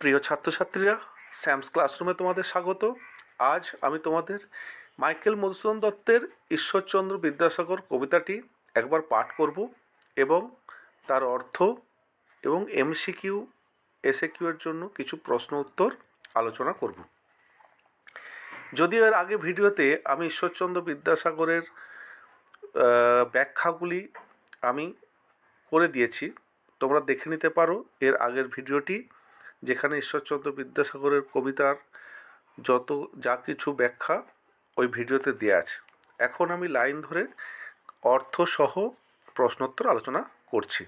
প্রিয় ছাত্রছাত্রীরা স্যামস ক্লাসরুমে তোমাদের স্বাগত। আজ আমি তোমাদের মাইকেল মধুসূদন দত্তের ঈশ্বরচন্দ্র বিদ্যাসাগর কবিতাটি একবার পাঠ করব এবং তার অর্থ এবং এমসিকিউ এসএকিউ এর জন্য কিছু প্রশ্ন উত্তর আলোচনা করব। যদিও এর আগে ভিডিওতে আমি ঈশ্বরচন্দ্র বিদ্যাসাগরের ব্যাখ্যাগুলি আমি করে দিয়েছি, তোমরা দেখে নিতে পারো। এর আগের ভিডিওটি যেখানে ঈশ্বরচন্দ্র বিদ্যাসাগরের কবিতার যত যা কিছু ব্যাখ্যা ওই ভিডিওতে দেওয়া আছে। এখন আমি লাইন ধরে অর্থসহ প্রশ্নোত্তর আলোচনা করছি।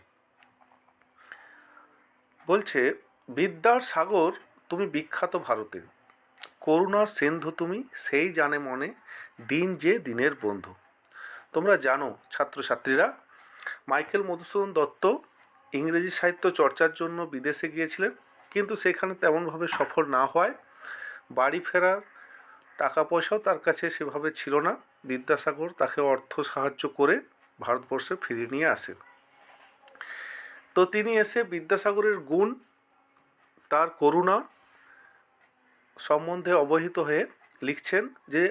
বলছে, বিদ্যার সাগর, তুমি বিখ্যাত ভারতে। করুণার সিন্ধু তুমি, সেই জানে মনে, দিন যে দিনের বন্ধু। তোমরা জানো, ছাত্রছাত্রীরা, মাইকেল মধুসূদন দত্ত ইংরেজি সাহিত্য চর্চার জন্য বিদেশে গিয়েছিলেন। কিন্তু সেখানে তেমনভাবে সফল না হওয়ায় বাড়ি ফেরার টাকা পয়সাও তার কাছে সেভাবে ছিল না। বিদ্যাসাগর তাকে অর্থ সাহায্য করে ভারতবর্ষে ফিরিয়ে নিয়ে আসেন। তো তিনি এসে বিদ্যাসাগরের গুণ, তার করুণা সম্বন্ধে অবহিত হয়ে লিখছেন যে,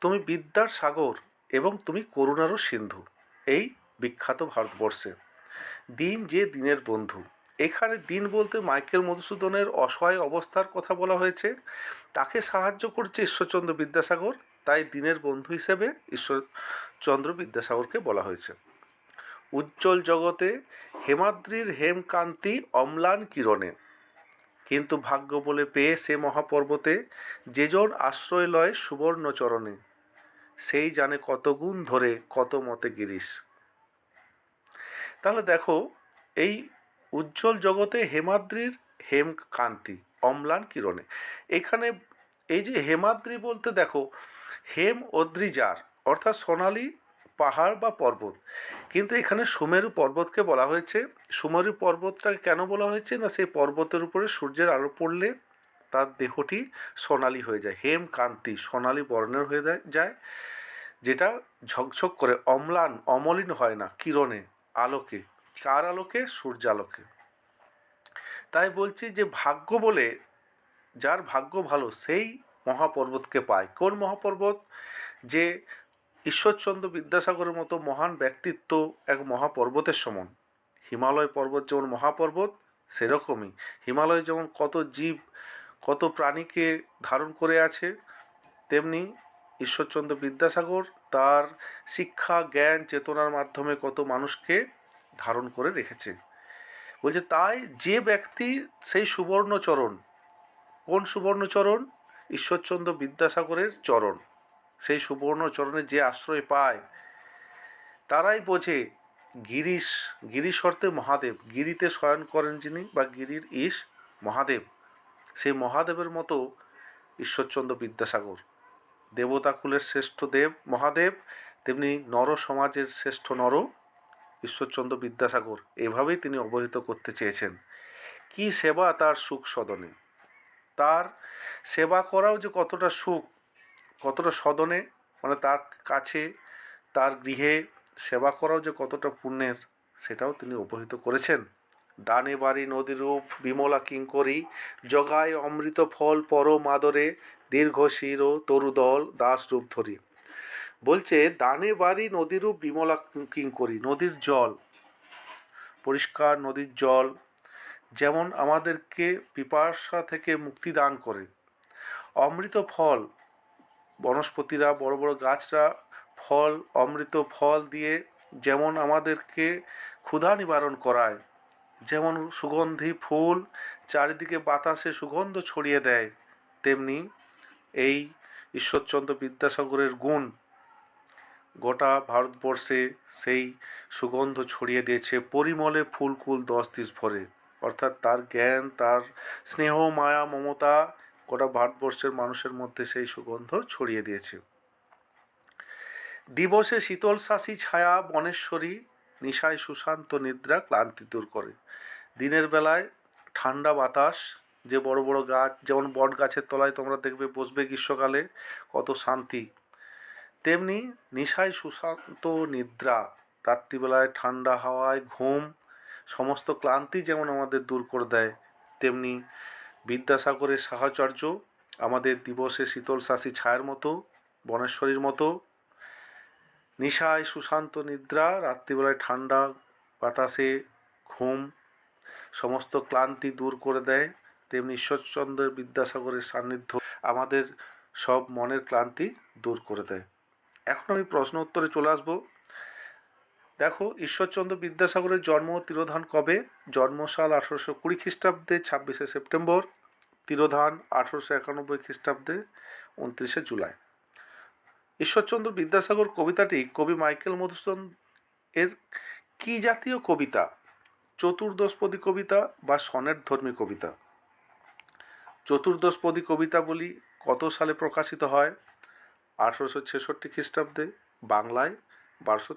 তুমি বিদ্যার সাগর এবং তুমি করুণারও সিন্ধু। এই বিখ্যাত ভারতবর্ষে। দিন যে দিনের বন্ধু। এখানে দিন বলতে মাইকেল মধুসূদনের অসহায় অবস্থার কথা বলা হয়েছে। তাকে সাহায্য করছে ঈশ্বরচন্দ্র বিদ্যাসাগর, তাই দিনের বন্ধু হিসেবে ঈশ্বরচন্দ্র বিদ্যাসাগরকে বলা হয়েছে। উজ্জ্বল জগতে হেমাদ্রির হেমকান্তি অম্লান কিরণে। কিন্তু ভাগ্য বলে পেয়ে সে মহাপর্বতে যেজন আশ্রয় লয় সুবর্ণ চরণে সেই জানে কত গুণ ধরে কত মতে গিরিশ। তাহলে দেখো, এই উজ্জ্বল জগতে হেমাদ্রির হেম কান্তি অম্লান কিরণে। এখানে এই যে হেমাদ্রি বলতে দেখো, হেম অদ্রিজার, অর্থাৎ সোনালি পাহাড় বা পর্বত। কিন্তু এখানে সুমেরু পর্বতকে বলা হয়েছে। সুমেরু পর্বতটাকে কেন বলা হয়েছে না সেই পর্বতের উপরে সূর্যের আলো পড়লে তার দেহটি সোনালি হয়ে যায় হেম কান্তি সোনালি বর্ণের হয়ে যায়, যেটা ঝকঝক করে, অম্লান, অমলিন হয় না কিরণে, আলোকে। কার আলোকে? সূর্যালোকে তাই বলছি যে ভাগ্য বলে যার ভাগ্য ভালো, সেই মহাপর্বতকে পায়। কোন মহাপর্বত? যে ঈশ্বরচন্দ্র বিদ্যাসাগরের মতো মহান ব্যক্তিত্ব এক মহাপর্বতের সমান। হিমালয় পর্বত যেমন মহাপর্বত, সেরকমই। হিমালয় যেমন কত জীব, কত প্রাণীকে ধারণ করে আছে, তেমনি ঈশ্বরচন্দ্র বিদ্যাসাগর তার শিক্ষা, জ্ঞান, চেতনার মাধ্যমে কত মানুষকে ধারণ করে রেখেছে। বলছে, তাই যে ব্যক্তি সেই সুবর্ণচরণ, কোন সুবর্ণচরণ? ঈশ্বরচন্দ্র বিদ্যাসাগরের চরণ। সেই সুবর্ণচরণে যে আশ্রয় পায়, তারাই বোঝে গিরিশ গিরিশ অর্থে মহাদেব। গিরিতে শয়ন করেন যিনি বা গিরির ঈশ মহাদেব। সেই মহাদেবের মতো ঈশ্বরচন্দ্র বিদ্যাসাগর। দেবতাকুলের শ্রেষ্ঠ দেব মহাদেব, তেমনি নর সমাজের শ্রেষ্ঠ নর ঈশ্বরচন্দ্র বিদ্যাসাগর এভাবেই তিনি অবহিত করতে চেয়েছেন। কি সেবা তার সুখ সদনে? তার সেবা করাও যে কতটা সুখ, কতটা সদনে মানে তার কাছে, তার গৃহে সেবা করাও যে কতটা পুণ্যের, সেটাও তিনি অবহিত করেছেন। দানে বাড়ি নদীরূপ বিমলা কিঙ্করি, জগায় অমৃত ফল পরম আদরে, দীর্ঘ শির তরুদল দাস রূপ ধরি। বলছে, দানে বাড়ি নদীরূপ বিমলা করি, নদীর জল, পরিষ্কার নদীর জল, যেমন আমাদেরকে পিপাসা থেকে মুক্তি দান করে। অমৃত ফল, বনস্পতিরা, বড় বড় গাছরা ফল, অমৃত ফল দিয়ে যেমন আমাদেরকে ক্ষুধা নিবারণ করায়, যেমন সুগন্ধি ফুল চারিদিকে বাতাসে সুগন্ধ ছড়িয়ে দেয়, তেমনি এই ঈশ্বরচন্দ্র বিদ্যাসাগরের গুণ গোটা ভারতবর্ষে সেই সুগন্ধ ছড়িয়ে দিয়েছে। পরিমলে ফুলকুল দশ দিস ভরে। অর্থাৎ তার জ্ঞান, তার স্নেহ, মায়া, মমতা গোটা ভারতবর্ষের মানুষের মধ্যে সেই সুগন্ধ ছড়িয়ে দিয়েছে। দিবসে শীতল শাসী ছায়া বনেশ্বরী, নিশায় সুশান্ত নিদ্রা ক্লান্তি দূর করে। দিনের বেলায় ঠান্ডা বাতাস, যে বড় বড় গাছ, যেমন বট গাছের তলায় তোমরা দেখবে বসবে গ্রীষ্মকালে, কত শান্তি। তেমনি নিশায় সুশান্ত নিদ্রা, রাত্রিবেলায় ঠান্ডা হাওয়ায় ঘুম, সমস্ত ক্লান্তি যেমন আমাদের দূর করে দেয়, তেমনি বিদ্যাসাগরের সাহচর্য, আমাদের দিবসে শীতল শাসী ছায়ার মতো, বনেশ্বরীর মতো। নিশায় সুশান্ত নিদ্রা, রাত্রিবেলায় ঠান্ডা বাতাসে ঘুম, সমস্ত ক্লান্তি দূর করে দেয়, তেমনি ঈশ্বরচন্দ্রের বিদ্যাসাগরের সান্নিধ্য আমাদের সব মনের ক্লান্তি দূর করে দেয়। এখন আমি প্রশ্ন উত্তরে চলে আসব। দেখো, ঈশ্বরচন্দ্র বিদ্যাসাগরের জন্ম তিরোধান কবে? জন্মসাল আঠারোশো কুড়ি খ্রিস্টাব্দে, ছাব্বিশে সেপ্টেম্বর। তিরোধান আঠারোশো একানব্বই খ্রিস্টাব্দে, উনত্রিশে জুলাই। ঈশ্বরচন্দ্র বিদ্যাসাগর কবিতাটি কবি মাইকেল মধুসূদন এর কি জাতীয় কবিতা? চতুর্দশপদী কবিতা বা সনেট ধর্মী কবিতা? চতুর্দশপদী কবিতা বলি কত সালে প্রকাশিত হয়? আঠারোশো ছেষট্টি খ্রিস্টাব্দে বাংলায় বারোশো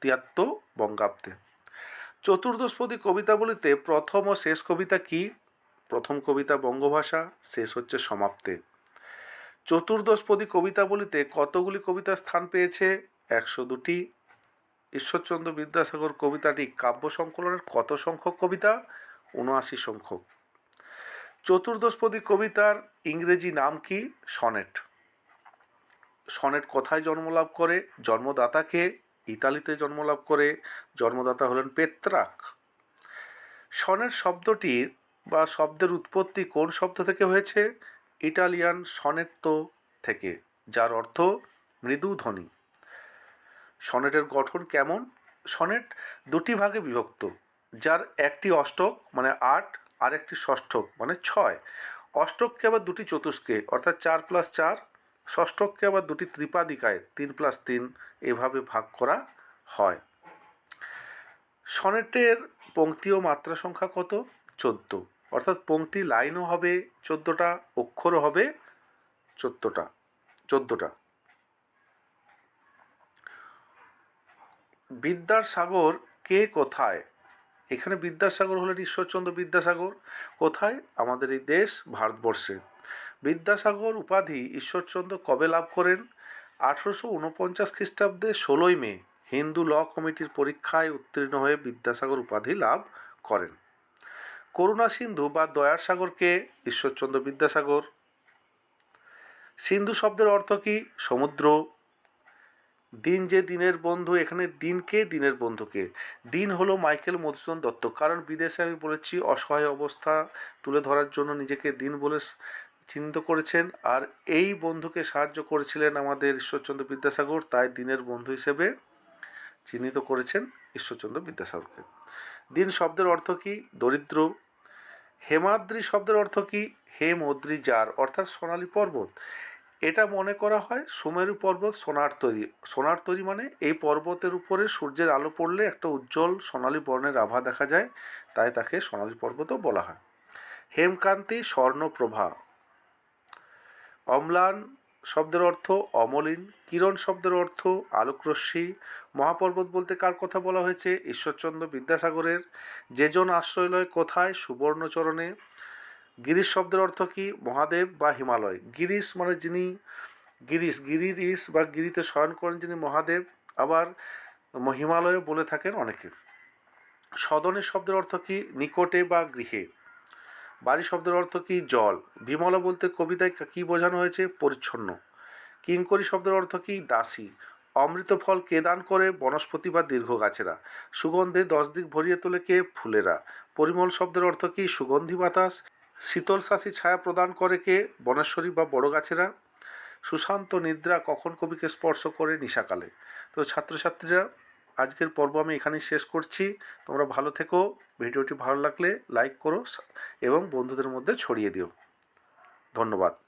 তিয়াত্তর বঙ্গাব্দে। চতুর্দশপদী কবিতাগুলিতে প্রথম ও শেষ কবিতা কি? প্রথম কবিতা বঙ্গভাষা, শেষ হচ্ছে সমাপ্তে। চতুর্দশপদী কবিতাবলিতে কতগুলি কবিতা স্থান পেয়েছে? একশো দুটি। ঈশ্বরচন্দ্র বিদ্যাসাগর কবিতাটি কাব্য সংকলনের কত সংখ্যক কবিতা? উনআশি সংখ্যক। চতুর্দশপদী কবিতার ইংরেজি নাম কি? সনেট। সনেট কোথায় জন্মলাভ করে, জন্মদাতাকে ইতালিতে জন্মলাভ করে, জন্মদাতা হলেন পেত্রাক। সনেট শব্দটির বা শব্দের উৎপত্তি কোন শব্দ থেকে হয়েছে? ইটালিয়ান সনেট্টো থেকে, যার অর্থ মৃদু ধ্বনি। সনেটের গঠন কেমন? সনেট দুটি ভাগে বিভক্ত, যার একটি অষ্টক মানে আট আর একটি ষষ্ঠক মানে ছয়। অষ্টককে আবার দুটি চতুষ্কে, অর্থাৎ চার প্লাস চার ষষ্ঠককে আবার দুটি ত্রিপাদিকায় তিন প্লাস তিন এভাবে ভাগ করা হয়। সনেটের পঙ্ক্তি ও মাত্রা সংখ্যা কত? চোদ্দ। অর্থাৎ পঙ্ক্তি লাইনও হবে চোদ্দোটা, অক্ষরও হবে চোদ্দোটা চোদ্দোটা। বিদ্যার সাগর কে কোথায়? এখানে বিদ্যাসাগর হলেন ঈশ্বরচন্দ্র বিদ্যাসাগর। কোথায়? আমাদের এই দেশ ভারতবর্ষে। বিদ্যাসাগর উপাধি ঈশ্বরচন্দ্র কবে লাভ করেন? আঠেরোশো উনপঞ্চাশ খ্রিস্টাব্দে ষোলোই মে, হিন্দু ল কমিটির পরীক্ষায় উত্তীর্ণ হয়ে বিদ্যাসাগর উপাধি লাভ করেন। করুণা সিন্ধু বা দয়ার সাগরকে ঈশ্বরচন্দ্র বিদ্যাসাগর। সিন্ধু শব্দের অর্থ কি? সমুদ্র। দিন যে দিনের বন্ধু, এখানে দিনকে দিনের বন্ধুকে দিন হলো মাইকেল মধুসূদন দত্ত। কারণ বিদেশে আমি বলেছি, অসহায় অবস্থা তুলে ধরার জন্য নিজেকে দিন বলে চিহ্নিত করেছেন আর এই বন্ধুকে সাহায্য করেছিলেন আমাদের ঈশ্বরচন্দ্র বিদ্যাসাগর, তাই দিনের বন্ধু হিসেবে চিহ্নিত করেছেন ঈশ্বরচন্দ্র বিদ্যাসাগরকে। দিন শব্দের অর্থ কি? দরিদ্র। হেমাদ্রি শব্দের অর্থ কি? হেম অদ্রি যার, অর্থাৎ সোনালী পর্বত। এটা মনে করা হয় সুমেরু পর্বত, সোনার তৈরি। সোনার তৈরি মানে এই পর্বতের উপরে সূর্যের আলো পড়লে একটা উজ্জ্বল সোনালী বর্ণের আভা দেখা যায়, তাই তাকে সোনালী পর্বতও বলা হয়। হেমকান্তি স্বর্ণপ্রভা। অম্লান শব্দের অর্থ অমলিন, কিরণ শব্দের অর্থ আলোকরশ্মি। মহাপর্বত বলতে কার কথা বলা হয়েছে? ঈশ্বরচন্দ্র বিদ্যাসাগরের। যেজন আশ্রয়লয় কোথায়? সুবর্ণচরণে। গিরিশ শব্দের অর্থ কি? মহাদেব বা হিমালয়? গিরিশ মানে যিনি গিরিশ গিরির বা গিরিতে শয়ন করেন যিনি মহাদেব। আবার হিমালয় বলে থাকেন অনেকে। সদনের শব্দের অর্থ কি? নিকটে বা গৃহে। বাড়ি শব্দের অর্থ কি? জল। বিমলা বলতে কবিতায় কি বোঝানো হয়েছে? পরিচ্ছন্ন। কিঙ্করি শব্দের অর্থ কি? দাসী। অমৃত ফল কে দান করে? বনস্পতি বা দীর্ঘ গাছেরা। সুগন্ধে দশ দিক ভরিয়ে তোলে কে? ফুলেরা। পরিমল শব্দের অর্থ কি? সুগন্ধি বাতাস। শীতল শাসী ছায়া প্রদান করে কে? বনেশ্বরী বা বড় গাছেরা। সুশান্ত নিদ্রা কখন কবিকে স্পর্শ করে? নিশাকালে। তো ছাত্রছাত্রীরা আজকের পর্ব আমি এখানেই শেষ করছি। তোমরা ভালো থেকো। ভিডিওটি ভালো লাগলে লাইক করো এবং বন্ধুদের মধ্যে ছড়িয়ে দিও। ধন্যবাদ।